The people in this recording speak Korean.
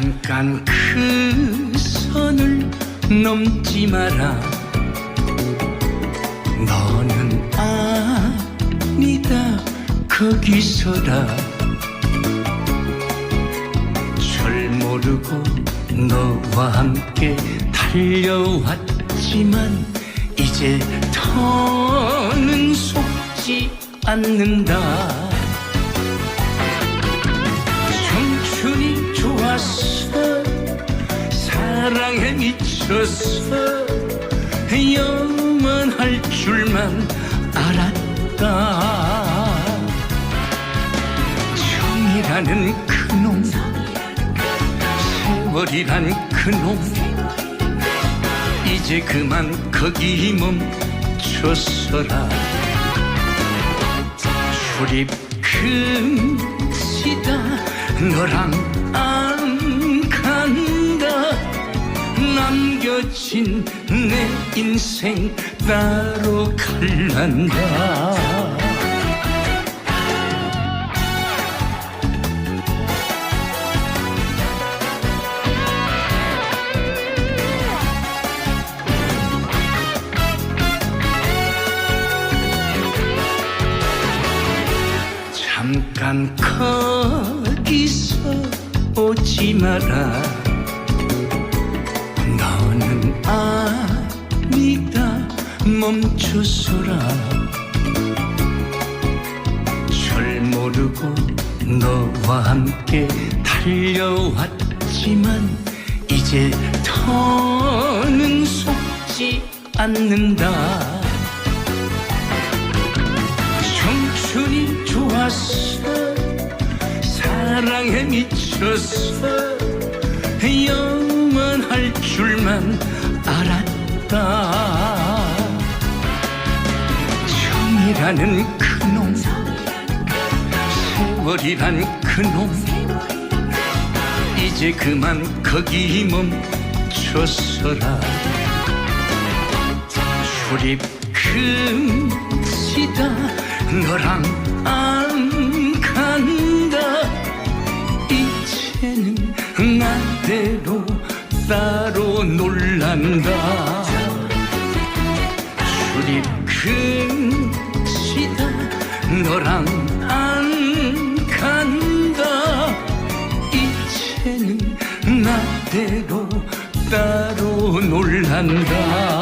잠깐 그 선을 넘지 마라. 너는 아니다. 거기서라 절 모르고 너와 함께 달려왔지만 이제 더는 속지 않는다 좋았어. 사랑에 미쳤어. 영원할 줄만 알았다. 정이라는 그놈 세월이란 그놈 이제 그만 거기 멈춰서라. 출입 금지다 너랑 안 남겨진 내 인생 따로 갈란다. 잠깐 거기서 오지 마라 멈춰서라. 절 모르고 너와 함께 달려왔지만 이제 더는 속지 않는다. 청춘이 좋았어. 사랑에 미쳤어. 영원할 줄만 알았다 정이라는 그놈. 세월이란 그놈. 이제 그만 거기 멈춰서라. 출입 금지다. 너랑 안 간다. 이제는 나대로 따로 놀란다 너랑 안 간다. 이제는 나대로 따로 놀란다